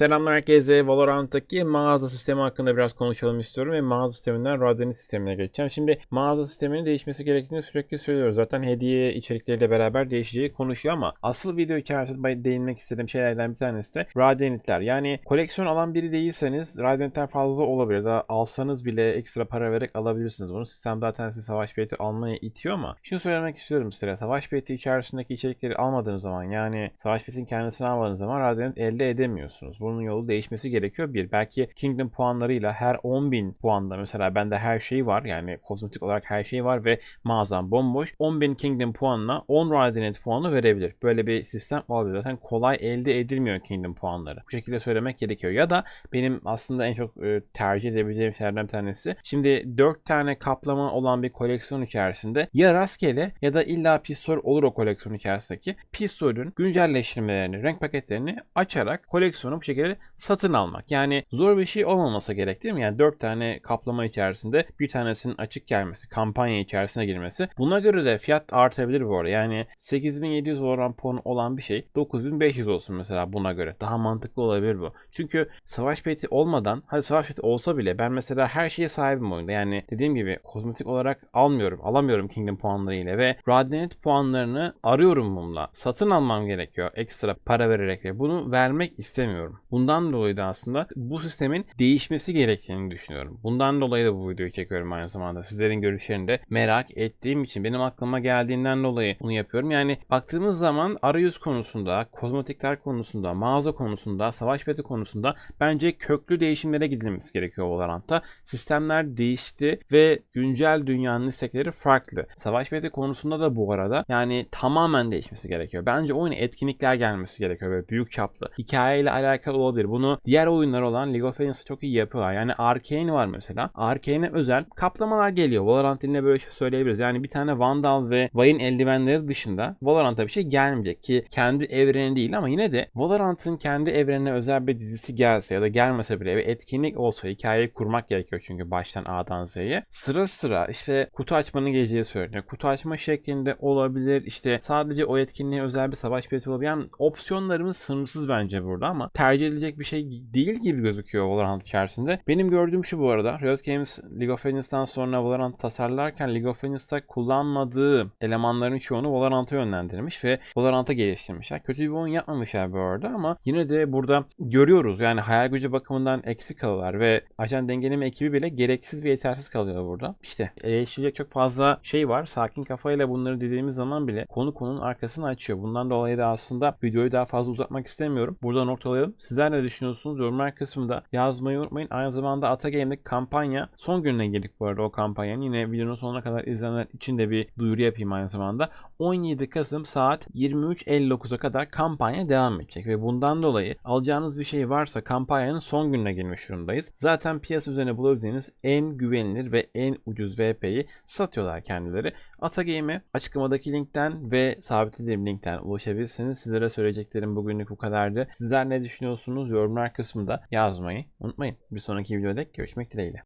Selamlar herkese. Valorant'taki mağaza sistemi hakkında biraz konuşalım istiyorum ve mağaza sisteminden Radeon sistemine geçeceğim. Şimdi mağaza sisteminin değişmesi gerektiğini sürekli söylüyoruz. Zaten hediye içerikleriyle beraber değişeceği konuşuyor ama asıl video içerisinde değinmek istediğim şeylerden bir tanesi de Radeonitler. Yani koleksiyon alan biri değilseniz Radeonitler fazla olabilir. Daha alsanız bile ekstra para vererek alabilirsiniz. Bunu sistem zaten sizi savaş bileti almaya itiyor ama şunu söylemek istiyorum size. Savaş bileti içerisindeki içerikleri almadığınız zaman yani savaş biletinin kendisini almadığınız zaman Radeonit elde edemiyorsunuz. Bunun yolu değişmesi gerekiyor. Bir, belki Kingdom puanlarıyla her 10.000 puanda mesela bende her şey var. Yani kozmetik olarak her şey var ve mağazam bomboş. 10.000 Kingdom puanına 10 Radiant puanı verebilir. Böyle bir sistem olabilir. Zaten kolay elde edilmiyor Kingdom puanları. Bu şekilde söylemek gerekiyor. Ya da benim aslında en çok e, tercih edebileceğim şeylerden bir tanesi. Şimdi 4 tane kaplama olan bir koleksiyon içerisinde ya rastgele ya da illa pistol olur o koleksiyon içerisindeki pistolün güncelleştirmelerini, renk paketlerini açarak koleksiyonu bu şekilde satın almak. Yani zor bir şey olmaması gerek değil mi? Yani 4 tane kaplama içerisinde bir tanesinin açık gelmesi, kampanya içerisine girmesi. Buna göre de fiyat artabilir bu arada. Yani 8700 oran puanı olan bir şey 9500 olsun mesela buna göre. Daha mantıklı olabilir bu. Çünkü savaş peti olmadan, hadi savaş peti olsa bile ben mesela her şeye sahibim oyunda. Yani dediğim gibi kozmetik olarak almıyorum, alamıyorum Kingdom puanlarıyla ve Radiant puanlarını arıyorum bununla. Satın almam gerekiyor ekstra para vererek ve bunu vermek istemiyorum. Bundan dolayı da aslında bu sistemin değişmesi gerektiğini düşünüyorum. Bundan dolayı da bu videoyu çekiyorum aynı zamanda. Sizlerin görüşlerini de merak ettiğim için benim aklıma geldiğinden dolayı bunu yapıyorum. Yani baktığımız zaman arayüz konusunda, kozmetikler konusunda, mağaza konusunda, savaş peti konusunda bence köklü değişimlere gidilmesi gerekiyor Valorant'ta. Sistemler değişti ve güncel dünyanın istekleri farklı. Savaş peti konusunda da bu arada yani tamamen değişmesi gerekiyor. Bence oyuna etkinlikler gelmesi gerekiyor böyle büyük çaplı. Hikayeyle alakalı olabilir. Bunu diğer oyunlar olan League of Legends'ı çok iyi yapıyorlar. Yani Arcane var mesela. Arcane'e özel kaplamalar geliyor. Valorant diline böyle şey söyleyebiliriz. Yani bir tane Vandal ve Vayne eldivenleri dışında Valorant'a bir şey gelmeyecek ki kendi evreni değil ama yine de Valorant'ın kendi evrenine özel bir dizisi gelse ya da gelmese bile bir etkinlik olsa hikayeyi kurmak gerekiyor çünkü baştan A'dan Z'ye. Sıra sıra işte kutu açmanın geleceği söyleniyor. Kutu açma şeklinde olabilir. İşte sadece o etkinliğe özel bir savaş bileti olabilir. Yani opsiyonlarımız sınırsız bence burada ama tercih edilecek bir şey değil gibi gözüküyor Valorant içerisinde. Benim gördüğüm şu bu arada. Riot Games League of Legends'tan sonra Valorant tasarlarken League of Legends'ta kullanmadığı elemanların çoğunu Valorant'a yönlendirmiş ve Valorant'a geliştirmişler. Kötü bir oyun yapmamışlar bu arada ama yine de burada görüyoruz yani hayal gücü bakımından eksik kalıyorlar ve ajan dengeleme ekibi bile gereksiz ve yetersiz kalıyor burada. İşte eleştirecek çok fazla şey var. Sakin kafayla bunları dediğimiz zaman bile konu konunun arkasını açıyor. Bundan dolayı da aslında videoyu daha fazla uzatmak istemiyorum. Burada noktalayalım. Sizler ne düşünüyorsunuz? Yorumlar kısmında yazmayı unutmayın. Aynı zamanda Atagame'deki kampanya son gününe girdik bu arada o kampanyanın. Yine videonun sonuna kadar izleyenler için de bir duyuru yapayım aynı zamanda. 17 Kasım saat 23.59'a kadar kampanya devam edecek ve bundan dolayı alacağınız bir şey varsa kampanyanın son gününe girmiş durumdayız. Zaten piyasa üzerine bulabildiğiniz en güvenilir ve en ucuz VP'yi satıyorlar kendileri. Atagame'e açıklamadaki linkten ve sabitlediğim linkten ulaşabilirsiniz. Sizlere söyleyeceklerim bugünlük bu kadardı. Sizler ne düşünüyorsunuz? Yorumlar kısmında yazmayı unutmayın. Bir sonraki videoda görüşmek dileğiyle.